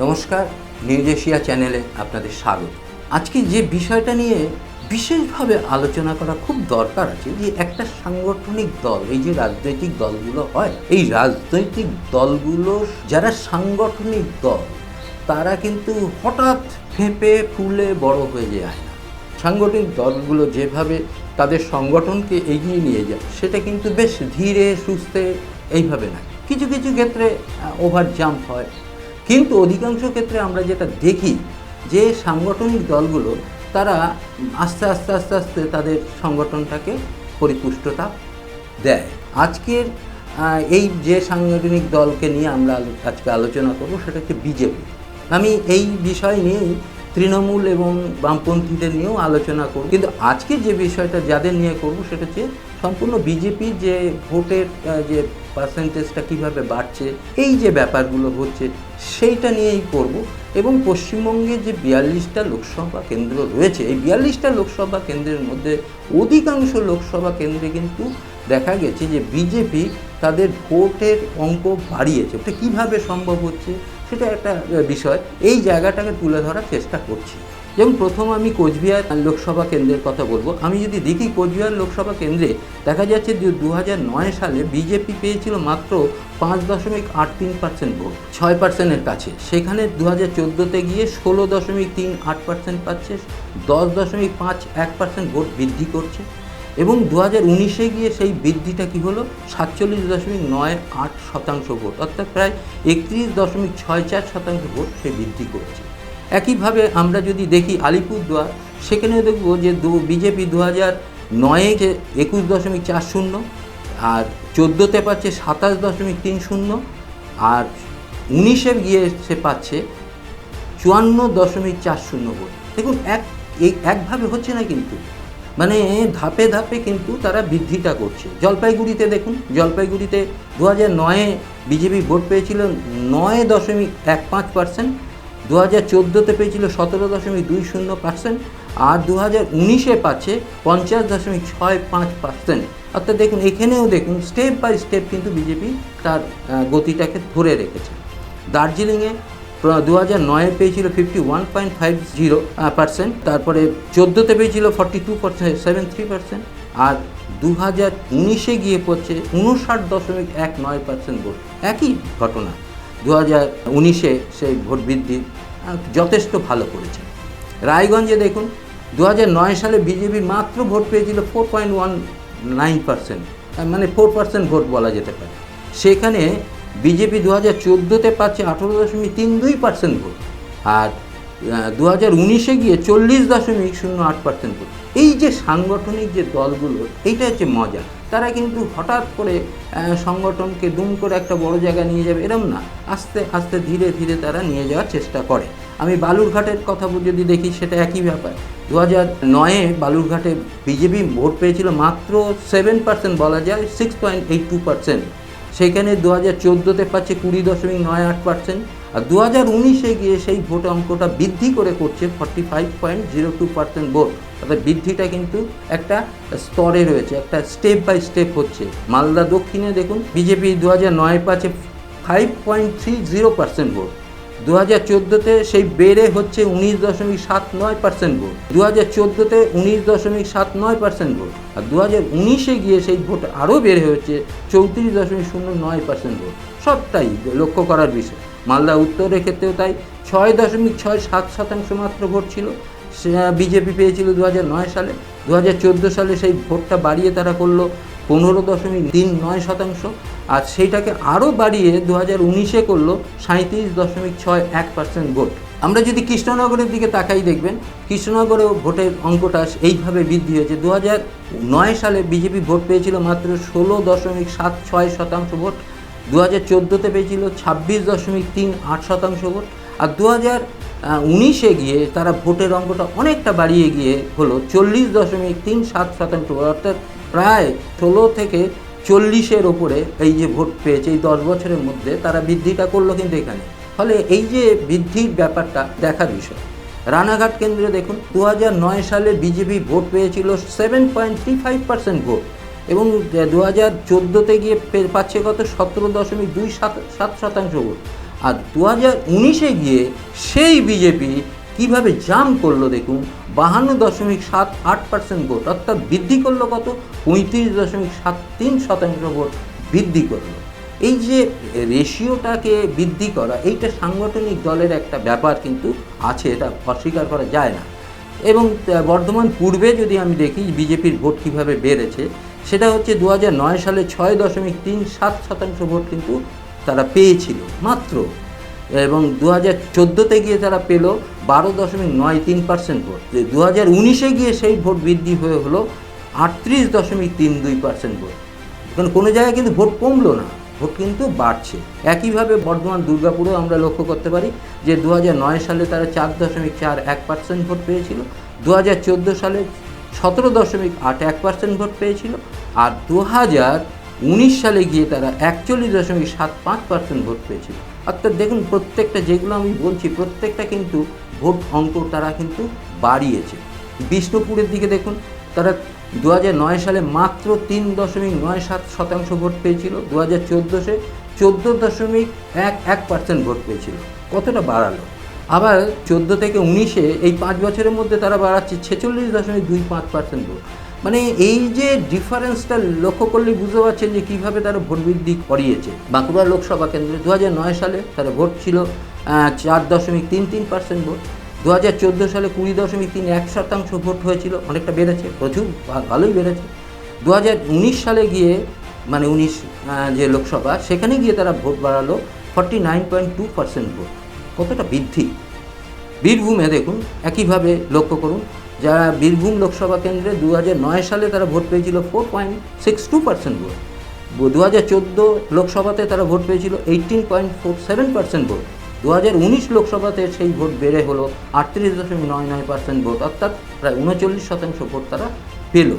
নমস্কার news Asia চ্যানেলে আপনাদের স্বাগত। আজকে যে বিষয়টা নিয়ে বিশেষভাবে আলোচনা করা খুব দরকার আছে, যে একটা সাংগঠনিক দল, এই যে রাজনৈতিক দলগুলো হয়, এই রাজনৈতিক দলগুলো যারা সাংগঠনিক দল, তারা কিন্তু হঠাৎ ফেঁপে ফুলে বড় হয়ে যায় না। সাংগঠনিক দলগুলো যেভাবে তাদের সংগঠনকে এগিয়ে নিয়ে যায়, সেটা কিন্তু বেশ ধীরে সুস্থে এইভাবে না। কিছু কিছু ক্ষেত্রে ওভার জাম্প হয় কিন্তু অধিকাংশ ক্ষেত্রে আমরা যেটা দেখি, যে সাংগঠনিক দলগুলো তারা আস্তে আস্তে আস্তে আস্তে তাদের সংগঠনটাকে পরিপুষ্টতা দেয়। আজকের এই যে সাংগঠনিক দলকে নিয়ে আমরা আজকে আলোচনা করব সেটা হচ্ছে বিজেপি। আমি এই বিষয় নিয়েই তৃণমূল এবং বামপন্থীদের নিয়েও আলোচনা করব। কিন্তু আজকে যে বিষয়টা যাদের নিয়ে করব সেটা হচ্ছে সম্পূর্ণ বিজেপির যে ভোটের যে পার্সেন্টেজটা কীভাবে বাড়ছে, এই যে ব্যাপারগুলো হচ্ছে, সেইটা নিয়েই করব। এবং পশ্চিমবঙ্গে যে বিয়াল্লিশটা লোকসভা কেন্দ্র রয়েছে, এই বিয়াল্লিশটা লোকসভা কেন্দ্রের মধ্যে অধিকাংশ লোকসভা কেন্দ্রে কিন্তু দেখা গেছে যে বিজেপি তাদের ভোটের অঙ্ক বাড়িয়েছে। ওটা কীভাবে সম্ভব হচ্ছে, সেটা একটা বিষয়। এই জায়গাটাকে তুলে ধরার চেষ্টা করছি। যেমন প্রথম আমি কোচবিহার লোকসভা কেন্দ্রের কথা বলব। আমি যদি দেখি কোচবিহার লোকসভা কেন্দ্রে, দেখা যাচ্ছে যে দু সালে বিজেপি পেয়েছিল মাত্র পাঁচ দশমিক আট তিন পার্সেন্ট ভোট, ছয় পার্সেন্টের কাছে। সেখানে দু হাজার চোদ্দোতে গিয়ে ষোলো দশমিক তিন আট পার্সেন্ট পাচ্ছে, দশ দশমিক পাঁচ এক পার্সেন্ট ভোট বৃদ্ধি করছে। এবং দু হাজার উনিশে গিয়ে সেই বৃদ্ধিটা কি হলো? সাতচল্লিশ দশমিক নয় আট শতাংশ ভোট, অর্থাৎ প্রায় একত্রিশ দশমিক ছয় চার শতাংশ ভোট সে বৃদ্ধি করছে। একইভাবে আমরা যদি দেখি আলিপুরদুয়ার সেখানেও দেখব যে দু, বিজেপি দু হাজার নয়ে যে একুশ দশমিক চার শূন্য, আর চোদ্দোতে পাচ্ছে সাতাশ দশমিক তিন শূন্য, আর উনিশে গিয়ে সে পাচ্ছে চুয়ান্ন দশমিক চার শূন্য ভোট। দেখুন, এক, এই একভাবে হচ্ছে না কিন্তু। মানে ধাপে ধাপে কিন্তু তারা বৃদ্ধিটা করছে। জলপাইগুড়িতে দেখুন, জলপাইগুড়িতে দু হাজার নয়ে বিজেপি ভোট পেয়েছিল নয় দশমিক এক পাঁচ পার্সেন্ট দু হাজার চোদ্দোতে পেয়েছিল সতেরো দশমিক দুই শূন্য পার্সেন্ট আর দু হাজার উনিশে পাচ্ছে পঞ্চাশ দশমিক ছয় পাঁচ পার্সেন্ট অর্থাৎ দেখুন, এখানেও দেখুন স্টেপ বাই স্টেপ কিন্তু বিজেপি তার গতিটাকে ধরে রেখেছে। দার্জিলিংয়ে দু হাজার নয়ে পেয়েছিল fifty one point five zero percent তারপরে চোদ্দোতে পেয়েছিল forty two percent seven three percent আর দু হাজার উনিশে গিয়ে পড়ছে উনষাট দশমিক এক নয় পার্সেন্ট ভোট। একই ঘটনা। দু হাজার উনিশে সেই ভোট বৃদ্ধি যথেষ্ট ভালো করেছে। রায়গঞ্জে দেখুন দু নয় সালে বিজেপি মাত্র ভোট পেয়েছিল four point one nine percent মানে ফোর পার্সেন্ট ভোট বলা যেতে পারে। সেখানে বিজেপি দু হাজার চোদ্দোতে পাচ্ছে আঠেরো দশমিক তিন দুই পার্সেন্ট ভোট, আর দু হাজার উনিশে গিয়ে চল্লিশ দশমিক শূন্য আট পার্সেন্ট ভোট। এই যে সাংগঠনিক যে দলগুলো, এইটা হচ্ছে মজা। তারা কিন্তু হঠাৎ করে সংগঠনকে দুম করে একটা বড় জায়গায় নিয়ে যাবে, এরম না। আস্তে আস্তে ধীরে ধীরে তারা নিয়ে যাওয়ার চেষ্টা করে। আমি বালুরঘাটের কথা যদি দেখি, সেটা একই ব্যাপার। দু হাজার নয়ে বালুরঘাটে বিজেপি ভোট পেয়েছিল মাত্র সেভেন পার্সেন্ট বলা যায়, six point eight two percent. সেখানে দু হাজার চোদ্দোতে পাচ্ছে কুড়ি দশমিক নয় আট পার্সেন্ট। আর দু হাজার উনিশে গিয়ে সেই ভোট অঙ্কটা বৃদ্ধি করে করছে forty five point zero two percent vote. অর্থাৎ বৃদ্ধিটা কিন্তু একটা স্তরে রয়েছে, একটা স্টেপ বাই স্টেপ হচ্ছে। মালদা দক্ষিণে দেখুন, বিজেপি দু হাজার নয় পাচ্ছে five point three zero percent vote. দু হাজার চোদ্দোতে সেই বেড়ে হচ্ছে উনিশ দশমিক সাত নয় পার্সেন্ট ভোট। দু হাজার চোদ্দোতে উনিশ দশমিক সাত নয় পার্সেন্ট ভোট। আর দু হাজার উনিশে গিয়ে সেই ভোট আরও বেড়ে হচ্ছে চৌত্রিশ দশমিক শূন্য নয় পার্সেন্ট ভোট। সবটাই লক্ষ্য করার বিষয়। মালদা উত্তরের ক্ষেত্রেও তাই ছয় দশমিক ছয় সাত শতাংশ মাত্র ভোট ছিল। বিজেপি পেয়েছিল দু নয় সালে। দু হাজার চোদ্দ সালে সেই ভোটটা বাড়িয়ে তারা করল পনেরো দশমিক তিন নয় শতাংশ। আর সেইটাকে আরও বাড়িয়ে দু হাজার উনিশে করল সাঁত্রিশ দশমিক ছয় এক পার্সেন্ট ভোট। আমরা যদি কৃষ্ণনগরের দিকে তাকাই দেখবেন, কৃষ্ণনগরেও ভোটের অঙ্কটা এইভাবে বৃদ্ধি হয়েছে। দু নয় সালে বিজেপি ভোট পেয়েছিল মাত্র ষোলো দশমিক সাত ছয় শতাংশ ভোট। দু হাজার চোদ্দোতে পেয়েছিল ছাব্বিশ দশমিক তিন আট শতাংশ ভোট আর দু হাজার উনিশে গিয়ে তারা ভোটের অঙ্কটা অনেকটা বাড়িয়ে গিয়ে হলো চল্লিশ দশমিক তিন সাত শতাংশ অর্থাৎ প্রায় ষোলো থেকে চল্লিশের ওপরে এই যে ভোট পেয়েছে এই দশ বছরের মধ্যে তারা বৃদ্ধিটা করল কিন্তু এখানে। ফলে এই যে বৃদ্ধির ব্যাপারটা দেখার বিষয়। রানাঘাট কেন্দ্রে দেখুন দু নয় সালে বিজেপি ভোট পেয়েছিল seven point three five percent vote. এবং দু হাজার চোদ্দোতে গিয়ে পাচ্ছে কত? সতেরো দশমিক দুই সাত সাত শতাংশ ভোট। আর দু হাজার উনিশে গিয়ে সেই বিজেপি কীভাবে জাম করল দেখুন? বাহান্ন দশমিক সাত আট পার্সেন্ট ভোট, অর্থাৎ বৃদ্ধি করল কত? পঁয়ত্রিশ দশমিক সাত তিন শতাংশ ভোট বৃদ্ধি করল। এই যে রেশিওটাকে বৃদ্ধি করা, এইটা সাংগঠনিক দলের একটা ব্যাপার কিন্তু আছে, এটা অস্বীকার করা যায় না। এবং বর্ধমান পূর্বে যদি আমি দেখি, বিজেপির ভোট কীভাবে বেড়েছে সেটা হচ্ছে দু সালে ছয় দশমিক তিন সাত শতাংশ ভোট কিন্তু তারা পেয়েছিল, মাত্র। এবং দু হাজার চোদ্দোতে গিয়ে তারা পেল বারো দশমিক নয় তিন পার্সেন্ট ভোট। দু হাজার উনিশে গিয়ে সেই ভোট বৃদ্ধি হয়ে হলো আটত্রিশ দশমিক তিন দুই পার্সেন্ট ভোট। কারণ কোনো জায়গায় কিন্তু ভোট কমলো না, ভোট কিন্তু বাড়ছে। একইভাবে বর্ধমান দুর্গাপুরেও আমরা লক্ষ্য করতে পারি যে দু সালে তারা চার দশমিক চার এক পার্সেন্ট ভোট পেয়েছিল দু হাজার চোদ্দ সালে সতেরো দশমিক আট এক পার্সেন্ট ভোট পেয়েছিল আর দু হাজার উনিশ সালে গিয়ে তারা একচল্লিশ দশমিক সাত পাঁচ পার্সেন্ট ভোট পেয়েছিল। অর্থাৎ দেখুন, প্রত্যেকটা, যেগুলো আমি বলছি, প্রত্যেকটা কিন্তু ভোট অঙ্ক তারা কিন্তু বাড়িয়েছে। বিষ্ণুপুরের দিকে দেখুন, তারা দু নয় সালে মাত্র তিন দশমিক নয় সাত শতাংশ ভোট পেয়েছিল দু হাজার চোদ্দোশে চোদ্দ দশমিক এক এক পার্সেন্ট ভোট পেয়েছিল। কতটা বাড়ালো? আবার চোদ্দ থেকে উনিশে এই পাঁচ বছরের মধ্যে তারা বাড়াচ্ছে ছেচল্লিশ দশমিক দুই পাঁচ পার্সেন্ট ভোট মানে এই যে ডিফারেন্সটা লক্ষ্য করলে বুঝতে পারছেন যে কীভাবে তারা ভোট বৃদ্ধি করিয়েছে। বাঁকুড়া লোকসভা কেন্দ্রে দু নয় সালে তারা ভোট ছিল চার দশমিক তিন তিন পার্সেন্ট ভোট দু হাজার চোদ্দ সালে কুড়ি দশমিক তিন এক শতাংশ ভোট হয়েছিল, অনেকটা বেড়েছে, প্রচুর ভালোই বেড়েছে। দু হাজার উনিশ সালে গিয়ে মানে উনিশ যে লোকসভা, সেখানে গিয়ে তারা ভোট বাড়ালো forty nine point two percent vote কতটা বৃদ্ধি? বীরভূমে দেখুন, একইভাবে লক্ষ্য করুন, যারা বীরভূম লোকসভা কেন্দ্রে দু নয় সালে তারা ভোট পেয়েছিল four point six two percent vote. দু হাজার চোদ্দ লোকসভাতে তারা ভোট পেয়েছিল eighteen point four seven percent vote. দু হাজার উনিশ লোকসভাতে সেই ভোট বেড়ে হলো আটত্রিশ দশমিক নয় নয় পার্সেন্ট ভোট, অর্থাৎ প্রায় উনচল্লিশ শতাংশ ভোট তারা পেল।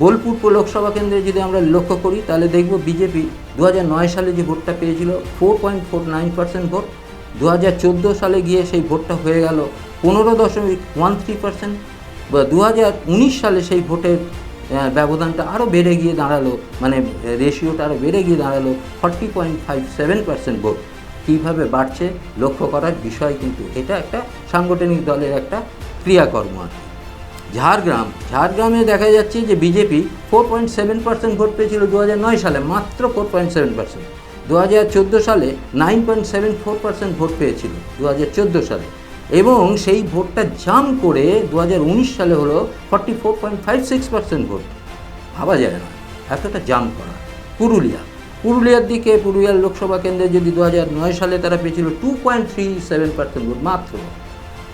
বোলপুর লোকসভা কেন্দ্রে যদি আমরা লক্ষ্য করি, তাহলে দেখব বিজেপি দু নয় সালে যে ভোটটা পেয়েছিল four point four nine percent vote দু হাজার চোদ্দ সালে গিয়ে সেই ভোটটা হয়ে গেল। পনেরো দশমিক ওয়ান থ্রি পার্সেন্ট বা দু হাজার উনিশ সালে সেই ভোটের ব্যবধানটা আরও বেড়ে গিয়ে দাঁড়াল। মানে রেশিওটা আরও বেড়ে গিয়ে দাঁড়াল forty point five seven percent vote. কীভাবে বাড়ছে লক্ষ্য করার বিষয় কিন্তু এটা একটা সাংগঠনিক দলের একটা ক্রিয়াকর্ম আর ঝাড়গ্রাম, ঝাড়গ্রামে দেখা যাচ্ছে যে BJP four point seven percent vote পেয়েছিল দু নয় সালে, মাত্র ফোর পয়েন্ট সেভেন পার্সেন্ট দু হাজার চোদ্দ সালে nine point seven four percent vote পেয়েছিল দু হাজার চোদ্দ সালে। এবং সেই ভোটটা জাম করে দু হাজার উনিশ সালে হলো forty four point five six percent vote. ভাবা যায় না, এতটা জাম করা। পুরুলিয়া, পুরুলিয়ার দিকে পুরুলিয়ার লোকসভা কেন্দ্রে যদি দু নয় সালে তারা পেয়েছিল two point three seven percent vote মাত্র।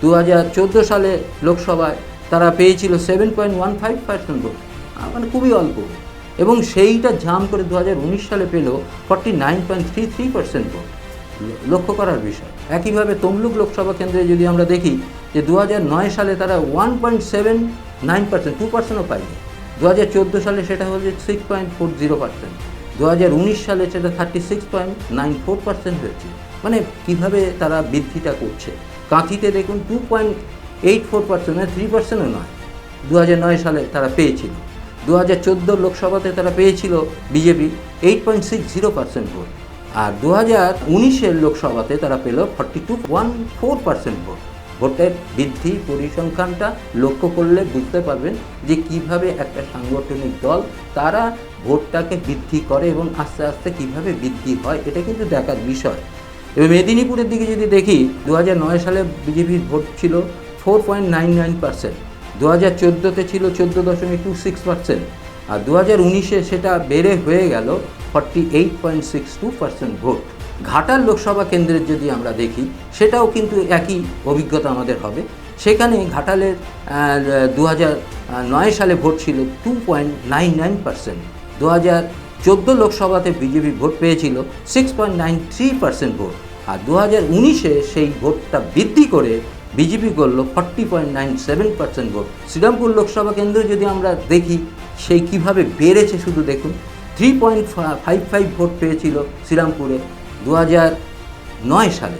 দু হাজার চোদ্দ সালে লোকসভায় তারা পেয়েছিল seven point one five percent vote. মানে খুবই অল্প। এবং সেইটা জাম করে দু হাজার উনিশ সালে পেল forty nine point three three percent vote লক্ষ্য করার বিষয়। একইভাবে তমলুক লোকসভা কেন্দ্রে যদি আমরা দেখি যে দু নয় সালে তারা one point seven nine percent two পার্সেন্টও পায়নি। দু হাজার চোদ্দ সালে সেটা হচ্ছে six point four zero percent দু হাজার উনিশ সালে সেটা thirty six point nine four percent হয়েছে। মানে কীভাবে তারা বৃদ্ধিটা করছে? কাঁথিতে দেখুন two point eight four percent three পার্সেন্টও নয়। দু নয় সালে তারা পেয়েছিল। দু হাজার চোদ্দ লোকসভাতে তারা পেয়েছিল BJP eight point six zero percent vote আর দু হাজার উনিশের লোকসভাতে তারা পেল forty two one four percent vote. ভোটের বৃদ্ধি পরিসংখ্যানটা লক্ষ্য করলে বুঝতে পারবেন যে কীভাবে একটা সাংগঠনিক দল তারা ভোটটাকে বৃদ্ধি করে এবং আস্তে আস্তে কীভাবে বৃদ্ধি হয়, এটা কিন্তু দেখার বিষয়। এবার মেদিনীপুরের দিকে যদি দেখি দু সালে বিজেপির ভোট ছিল four point nine nine percent দু হাজার চোদ্দোতে ছিল চোদ্দ দশমিক টু সিক্স পার্সেন্ট আর দু হাজার উনিশে সেটা বেড়ে হয়ে গেল forty eight point six two percent vote. Ghatal Lok Sabha কেন্দ্রের যদি আমরা দেখি, সেটাও কিন্তু একই অভিজ্ঞতা আমাদের হবে। সেখানে ঘাটালের দু হাজার নয় সালে ভোট ছিল two point nine nine percent দু হাজার চোদ্দ লোকসভাতে বিজেপি ভোট পেয়েছিল six point nine three percent vote. আর দু হাজার উনিশে সেই ভোটটা বৃদ্ধি করে বিজেপি করল forty point nine seven percent vote. Serampore Lok Sabha কেন্দ্র যদি আমরা দেখি সেই কীভাবে বেড়েছে শুধু দেখুন। থ্রি পয়েন্ট ফাইভ ফাইভ ভোট পেয়েছিল শ্রীরামপুরে দু হাজার নয় সালে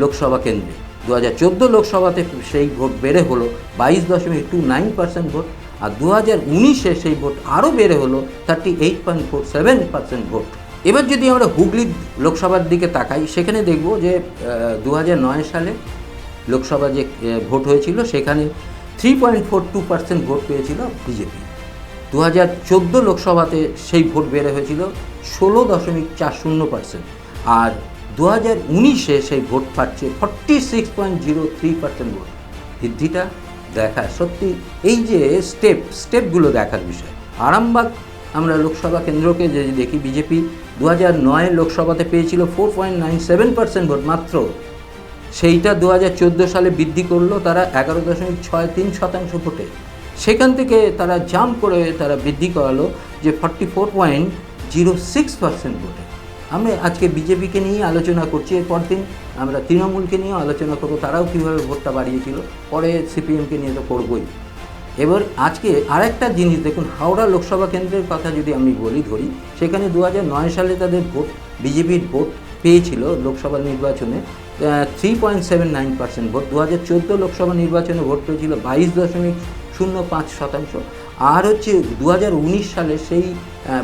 লোকসভা কেন্দ্রে। দু হাজার চোদ্দ লোকসভাতে সেই ভোট বেড়ে হলো বাইশ দশমিক টু নাইন পার্সেন্ট ভোট আর দু হাজার উনিশে সেই ভোট আরও বেড়ে হলো thirty eight point four seven percent vote. এবার যদি আমরা হুগলি লোকসভার দিকে তাকাই, সেখানে দেখব যে দু হাজার নয় সালে লোকসভা যে ভোট হয়েছিল, সেখানে three point four two percent vote পেয়েছিল বিজেপি। দু হাজার চোদ্দ লোকসভাতে সেই ভোট বেড়ে হয়েছিল ষোলো দশমিক চার শূন্য পার্সেন্ট আর দু হাজার উনিশে সেই ভোট পাচ্ছে forty six point zero three percent vote. বৃদ্ধিটা দেখা, সত্যি এই যে স্টেপ স্টেপগুলো দেখার বিষয়। আরামবাগ আমরা লোকসভা কেন্দ্রকে যে দেখি, বিজেপি দু হাজার নয় লোকসভাতে পেয়েছিল four point nine seven percent vote মাত্র। সেইটা দু হাজার চোদ্দ সালে বৃদ্ধি করল তারা এগারো দশমিক ছয় তিন শতাংশ ভোটে। সেখান থেকে তারা জাম্প করে তারা বৃদ্ধি করালো যে forty four point zero six percent ভোটে। আমরা আজকে বিজেপিকে নিয়ে আলোচনা করছি, এরপর দিন আমরা তৃণমূলকে নিয়েও আলোচনা করব, তারাও কীভাবে ভোটটা বাড়িয়েছিল, পরে সিপিএমকে নিয়ে তো করবোই। এবার আজকে আরেকটা জিনিস দেখুন, হাওড়া লোকসভা কেন্দ্রের কথা যদি আমি বলি, ধরি, সেখানে দু সালে তাদের ভোট, বিজেপির ভোট পেয়েছিল লোকসভা নির্বাচনে। Three point seven nine percent vote দু হাজার চোদ্দ লোকসভা নির্বাচনে ভোট পেয়েছিল বাইশ দশমিক শূন্য পাঁচ শতাংশ। আর হচ্ছে দু হাজার উনিশ সালে সেই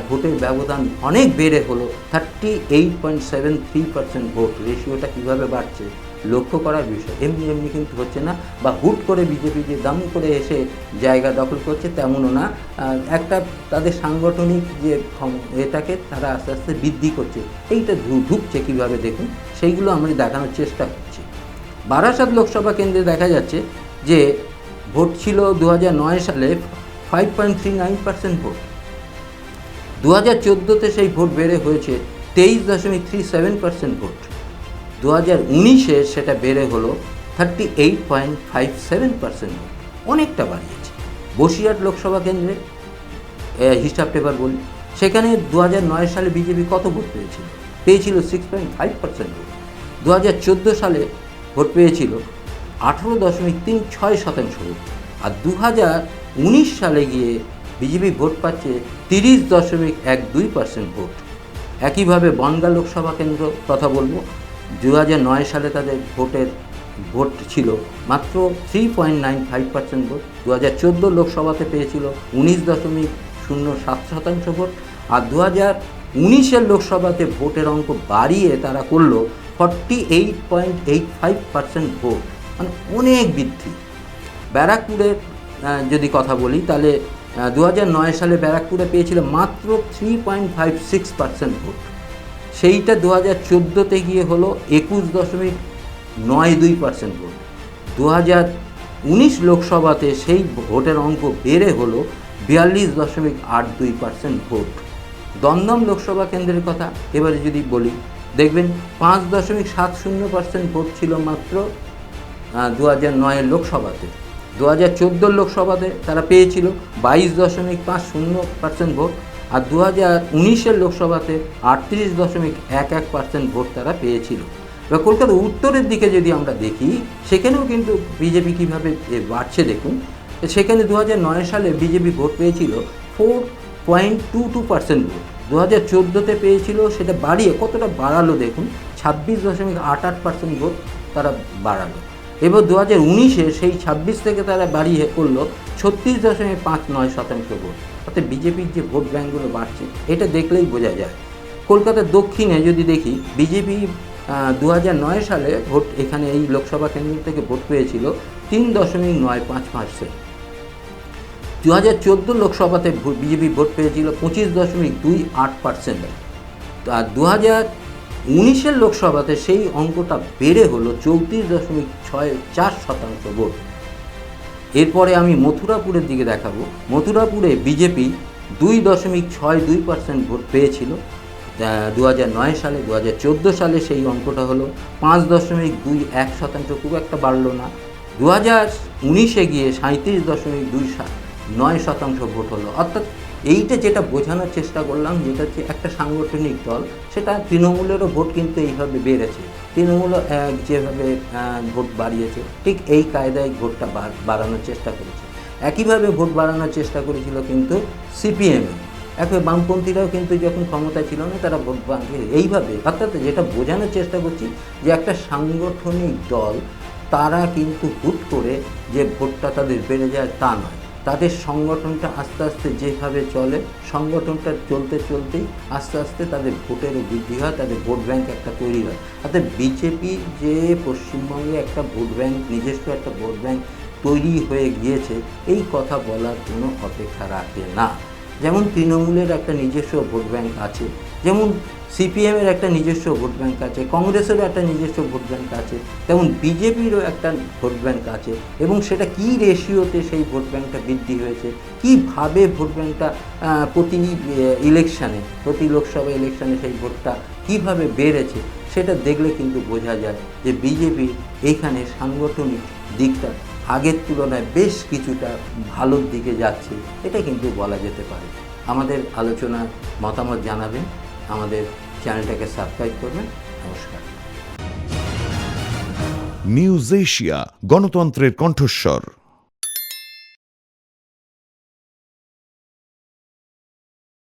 ভোটের ব্যবধান অনেক বেড়ে হলো thirty eight point seven three percent vote রেশিওটা কীভাবে বাড়ছে? লক্ষ্য করার বিষয়। এমনি এমনি কিন্তু হচ্ছে না, বা হুট করে বিজেপি যে দাম করে এসে জায়গা দখল করছে তেমনও না। একটা তাদের সাংগঠনিক যে এটাকে তারা আস্তে আস্তে বৃদ্ধি করছে। এইটা ঢুকছে কীভাবে দেখুন? সেইগুলো আমরা দেখানোর চেষ্টা করছি। বারাসাত লোকসভা কেন্দ্রে দেখা যাচ্ছে যে ভোট ছিল দু সালে five point three nine percent vote. দু হাজার চোদ্দোতে সেই ভোট বেড়ে হয়েছে তেইশ দশমিক থ্রি সেভেন পার্সেন্ট ভোট। দু হাজার উনিশে সেটা বেড়ে হলো thirty eight point five seven percent অনেকটা বাড়িয়েছে। বসিরহাট লোকসভা কেন্দ্রে হিসাব পেপার বলি, সেখানে দু হাজার নয় সালে বিজেপি কত ভোট পেয়েছিল? পেয়েছিল সিক্স পয়েন্ট ফাইভ পার্সেন্ট ভোট। দু হাজার চোদ্দ সালে ভোট পেয়েছিল আঠেরো দশমিক তিন ছয় শতাংশ ভোট। আর দু হাজার উনিশ সালে গিয়ে বিজেপি ভোট পাচ্ছে তিরিশ দশমিক এক দুই পার্সেন্ট ভোট। একইভাবে বনগা লোকসভা কেন্দ্র কথা বলব। দু হাজার নয় সালে তাদের ভোটের ভোট ছিল, মাত্র three point nine five percent vote. দু হাজার চোদ্দ লোকসভাতে পেয়েছিল উনিশ দশমিক শূন্য সাত শতাংশ ভোট। আর দু হাজার উনিশের লোকসভাতে ভোটের অঙ্ক বাড়িয়ে তারা করল forty eight point eight five percent vote. মানে অনেক বৃদ্ধি। ব্যারাকপুরের যদি কথা বলি, তাহলে দু নয় সালে ব্যারাকপুরে পেয়েছিল মাত্র three point five six percent vote. সেইটা দু হাজার চোদ্দোতে গিয়ে হলো একুশ দশমিক নয় দুই পার্সেন্ট ভোট। দু হাজার উনিশ লোকসভাতে সেই ভোটের অঙ্ক বেড়ে হলো বিয়াল্লিশ দশমিক আট দুই পার্সেন্ট ভোট। দমদম লোকসভা কেন্দ্রের কথা এবারে যদি বলি, দেখবেন পাঁচ দশমিক সাত শূন্য পার্সেন্ট ভোট ছিল মাত্র দু হাজার নয়ের লোকসভাতে। দু হাজার চোদ্দোর লোকসভাতে তারা পেয়েছিল বাইশ দশমিক পাঁচ শূন্য পার্সেন্ট ভোট। আর দু হাজার উনিশের লোকসভাতে আটত্রিশ দশমিক এক এক পার্সেন্ট ভোট তারা পেয়েছিল। এবার কলকাতা উত্তরের দিকে যদি আমরা দেখি, সেখানেও কিন্তু বিজেপি কীভাবে বাড়ছে দেখুন, সেখানে দু নয় সালে বিজেপি ভোট পেয়েছিল four point two two percent vote. দু হাজার চোদ্দোতে পেয়েছিল, সেটা বাড়িয়ে কতটা বাড়ালো দেখুন, ছাব্বিশ দশমিক আট আট পার্সেন্ট ভোট তারা বাড়ালো। এবার দু হাজার উনিশে সেই ছাব্বিশ থেকে তারা বাড়িয়ে করল ছত্রিশ দশমিক পাঁচ নয় শতাংশ ভোট। অর্থাৎ বিজেপির যে ভোট ব্যাঙ্কগুলো বাড়ছে, এটা দেখলেই বোঝা যায়। কলকাতার দক্ষিণে যদি দেখি, বিজেপি দু হাজার নয় সালে ভোট এখানে এই লোকসভা কেন্দ্র থেকে ভোট পেয়েছিল তিন দশমিক নয় পাঁচ পার্সেন্ট দু হাজার চোদ্দ লোকসভাতে বিজেপি ভোট পেয়েছিল পঁচিশ দশমিক দুই আট পার্সেন্ট আর দু হাজার উনিশের লোকসভাতে সেই অঙ্কটা বেড়ে হলো চৌত্রিশ দশমিক ছয় চার শতাংশ ভোট। এরপরে আমি মথুরাপুরের দিকে দেখাবো। মথুরাপুরে বিজেপি দুই দশমিক ছয় দুই পার্সেন্ট ভোট পেয়েছিল। দু নয় সালে দু চোদ্দ সালে সেই অঙ্কটা হলো পাঁচ দশমিক দুই এক শতাংশ, খুব একটা বাড়লো না। দু হাজার উনিশে গিয়ে সাঁত্রিশ দশমিক দুই নয় শতাংশ ভোট হলো। অর্থাৎ এইটা যেটা বোঝানোর চেষ্টা করলাম, যেটা হচ্ছে একটা সাংগঠনিক দল, সেটা তৃণমূলেরও ভোট কিন্তু এইভাবে বেড়েছে। তৃণমূল যেভাবে ভোট বাড়িয়েছে, ঠিক এই কায়দায় ভোটটা বাড়ানোর চেষ্টা করেছে। একইভাবে ভোট বাড়ানোর চেষ্টা করেছিল কিন্তু সিপিএম একবার বামপন্থীরাও কিন্তু যখন ক্ষমতা ছিল না, তারা ভোট বাড়িয়ে এইভাবে, অর্থাৎ যেটা বোঝানোর চেষ্টা করছি যে একটা সাংগঠনিক দল, তারা কিন্তু হুট করে যে ভোটটা তাদের বেড়ে যায় তা নয়। তাদের সংগঠনটা আস্তে আস্তে যেভাবে চলে, সংগঠনটা চলতে চলতেই আস্তে আস্তে তাদের ভোটেরও বৃদ্ধি হয়, তাদের ভোট ব্যাংক একটা তৈরি হয়। অর্থাৎ বিজেপি যে পশ্চিমবঙ্গে একটা ভোট ব্যাংক, নিজস্ব একটা ভোট ব্যাংক তৈরি হয়ে গিয়েছে, এই কথা বলার কোনো অপেক্ষা রাখে না। যেমন তৃণমূলের একটা নিজস্ব ভোট ব্যাংক আছে, যেমন সিপিএমের একটা নিজস্ব ভোট ব্যাঙ্ক আছে কংগ্রেসেরও একটা নিজস্ব ভোট ব্যাঙ্ক আছে তেমন বিজেপিরও একটা ভোট ব্যাংক আছে এবং সেটা কি রেশিওতে সেই ভোট ব্যাংকটা বৃদ্ধি হয়েছে? কীভাবে ভোট ব্যাংকটা আহ, প্রতি ইলেকশানে প্রতি লোকসভা ইলেকশানে সেই ভোটটা কীভাবে বেড়েছে সেটা দেখলে কিন্তু বোঝা যায় যে বিজেপি এইখানে সাংগঠনিক দিকটা আগের তুলনায় বেশ কিছুটা ভালোর দিকে যাচ্ছে এটা কিন্তু বলা যেতে পারে। আমাদের আলোচনা মতামত জানাবেন আমাদের চ্যানেলটাকে সাবস্ক্রাইব করবেন। নমস্কার। নিউজ এশিয়া গণতন্ত্রের কণ্ঠস্বর।